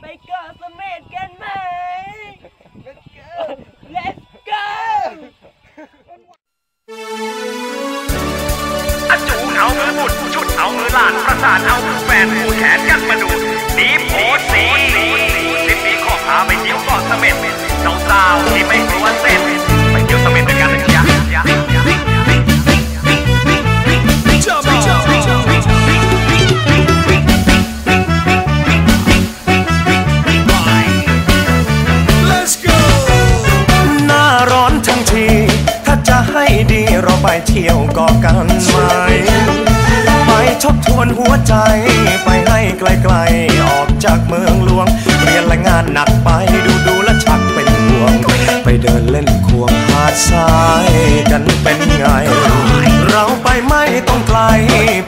ไปเกาะเสม็ดกันไหม Let's go อาจูเอามือบุดชุดเอามือหลาน ประสานเอามือแฟนผู้แขนกันมาดูดีโพสีทริปนี้ขอพาไปเที่ยวเกาะเสม็ดสาวๆที่ไม่กลัวเส้น ไปเที่ยวเกาะกันไหม ไปทบทวนหัวใจ ไปให้ไกลๆ ออกจากเมืองหลวง เรียนและงานหนักไปดูดูๆและชักเป็นห่วง ไปเดินเล่นควงหาดทรายกันเป็นไง เราไปไม่ต้องไกล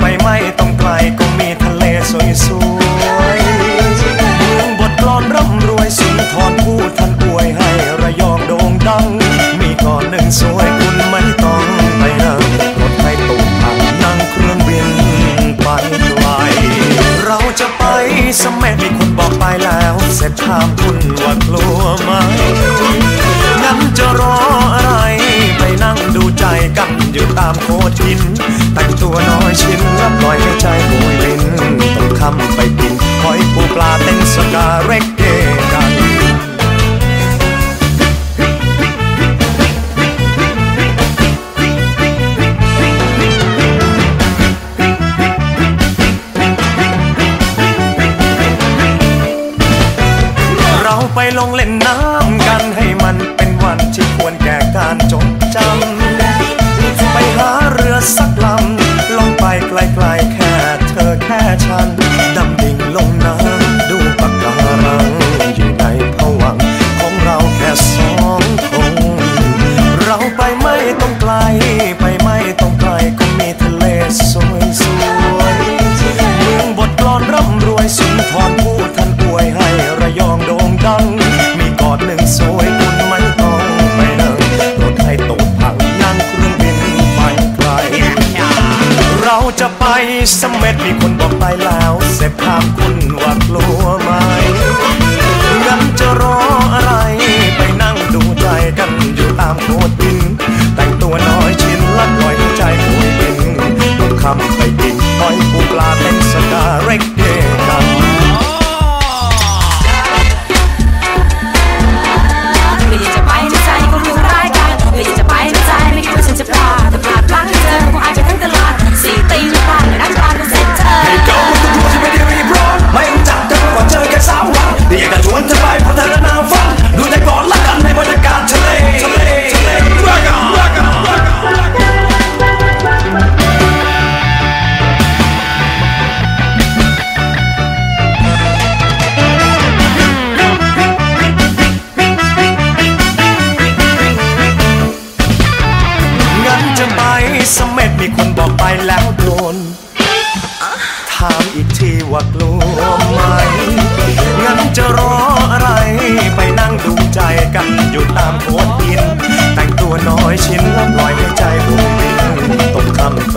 ไปไม่ต้องไกลก็มีทะเลสวยๆเมืองบทกลอนร่ำรวยสุนทรผู้ท่านอวยให้ระยองโด่งดัง มีก่อนหนึ่งสวยคุณ เสร็จถามคุณว่ากลัวไหมงั้นจะรออะไร ไปนั่งดูใจกันอยู่ตามโคดหิน แต่งตัวน้อยชิ้นแล้วปล่อย ลงเล่นน้ำกันให้มันเป็นวันที่ควรแก่การจดจำไปหาเรือสักลำลงไปไกลๆแค่เธอแค่ฉัน ไปเสมเด็จมีคนบอกไปแล้วเสพภาพ ถามอีกทีว่ากลัวไหม งั้นจะรออะไร ไปนั่งดูใจกันอยู่ตามโขดหิน แต่งตัวน้อยชิ้นละลอยให้ใจหงบินตกคำไป